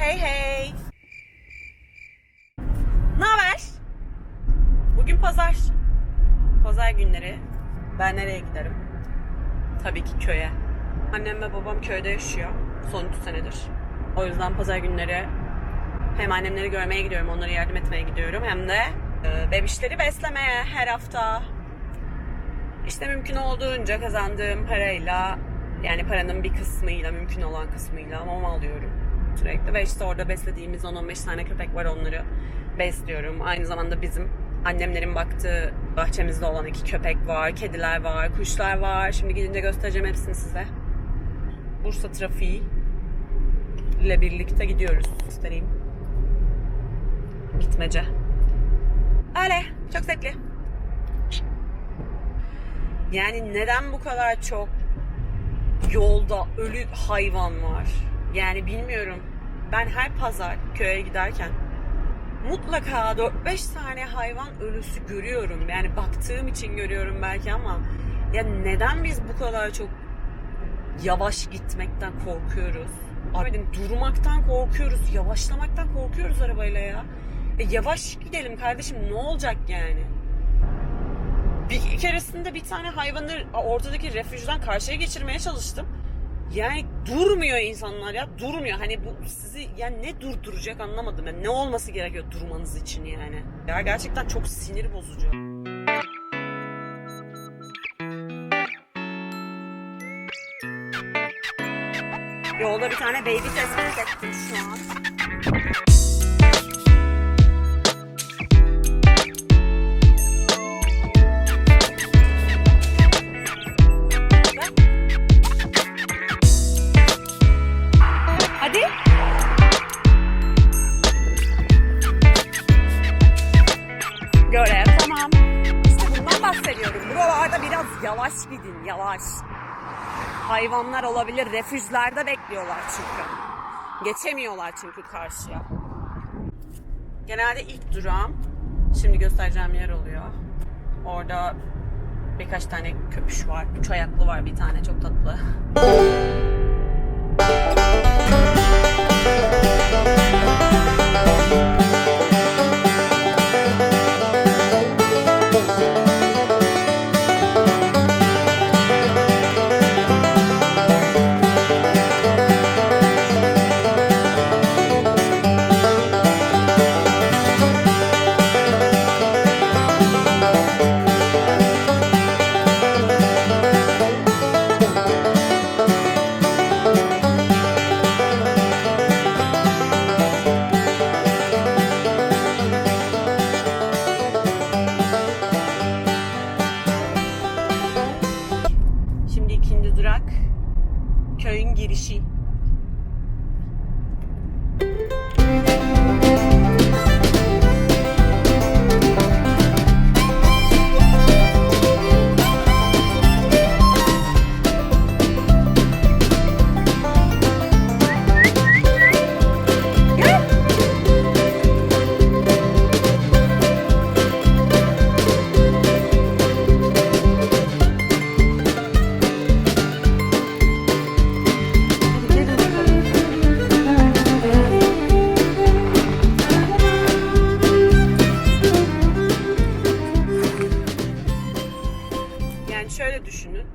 Hey hey. Ne haber? Bugün pazar. Pazar günleri. Ben nereye giderim? Tabii ki köye. Annem ve babam köyde yaşıyor. Son 3 senedir. O yüzden pazar günleri hem annemleri görmeye gidiyorum, onlara yardım etmeye gidiyorum. Hem de e, bebişleri beslemeye her hafta. İşte mümkün olduğunca kazandığım parayla yani paranın bir kısmıyla, mümkün olan kısmıyla mama alıyorum sürekli. Ve işte orada beslediğimiz 10-15 tane köpek var onları besliyorum. Aynı zamanda bizim annemlerin baktığı bahçemizde olan iki köpek var, kediler var, kuşlar var. Şimdi gidince göstereceğim hepsini size. Bursa trafiği ile birlikte gidiyoruz. Göstereyim. Gitmece. Öyle. Çok zevkli. Yani neden bu kadar çok yolda ölü hayvan var? Yani bilmiyorum. Ben her pazar köye giderken mutlaka 4-5 tane hayvan ölüsü görüyorum. Yani baktığım için görüyorum belki ama ya neden biz bu kadar çok yavaş gitmekten korkuyoruz? Abi durmaktan korkuyoruz, yavaşlamaktan korkuyoruz arabayla ya. E yavaş gidelim kardeşim ne olacak yani? Bir keresinde bir tane hayvanı ortadaki refüjden karşıya geçirmeye çalıştım. Yani durmuyor insanlar ya durmuyor. Hani bu sizi yani ne durduracak anlamadım. Yani ne olması gerekiyor durmanız için yani. Ya gerçekten çok sinir bozucu. Yolda bir tane baby tespit ettim şu an. Bahsediyorum. Buralarda biraz yavaş gidin, yavaş. Hayvanlar olabilir, refüjlerde bekliyorlar çünkü. Geçemiyorlar çünkü karşıya. Genelde ilk durağım, şimdi göstereceğim yer oluyor. Orada birkaç tane köpüş var. Üç ayaklı var bir tane, çok tatlı. Köyün şöyle düşünün.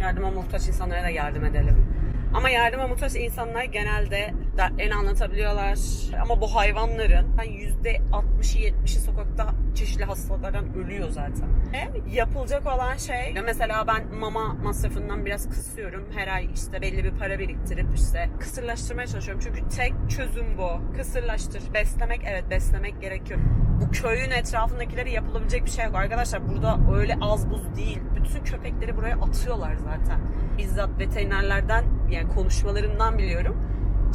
Yardıma muhtaç insanlara da yardım edelim. Ama yardıma muhtaç insanlar genelde dertlerini anlatabiliyorlar. Ama bu hayvanların %60'ı 70'i sokakta çeşitli hastalıklardan ölüyor zaten. E, yapılacak olan şey mesela ben mama masrafından biraz kısıyorum. Her ay işte belli bir para biriktirip işte kısırlaştırmaya çalışıyorum. Çünkü tek çözüm bu. Kısırlaştır. Beslemek evet beslemek gerekiyor. Bu köyün etrafındakileri yapılabilecek bir şey yok. Arkadaşlar burada öyle az buz değil. Bütün köpekleri buraya atıyorlar zaten. Bizzat veterinerlerden yani konuşmalarından biliyorum.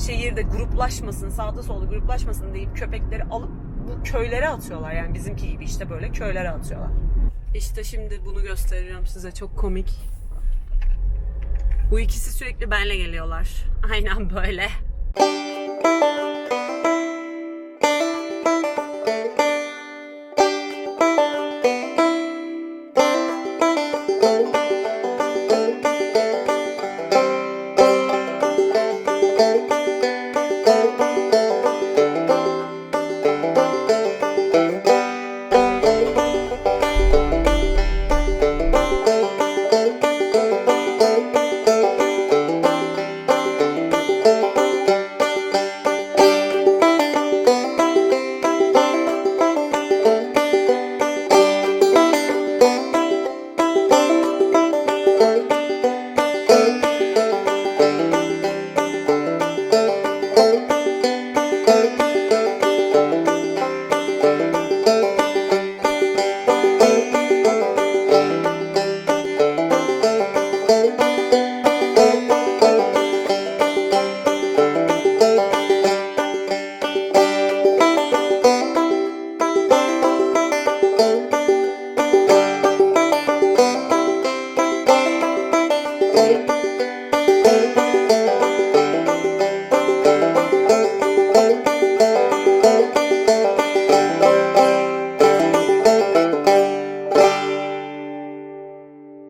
Şehirde gruplaşmasın, sağda solda gruplaşmasın deyip köpekleri alıp bu köylere atıyorlar. Yani bizimki gibi işte böyle köylere atıyorlar. İşte şimdi bunu gösteriyorum size çok komik. Bu ikisi sürekli benle geliyorlar. Aynen böyle.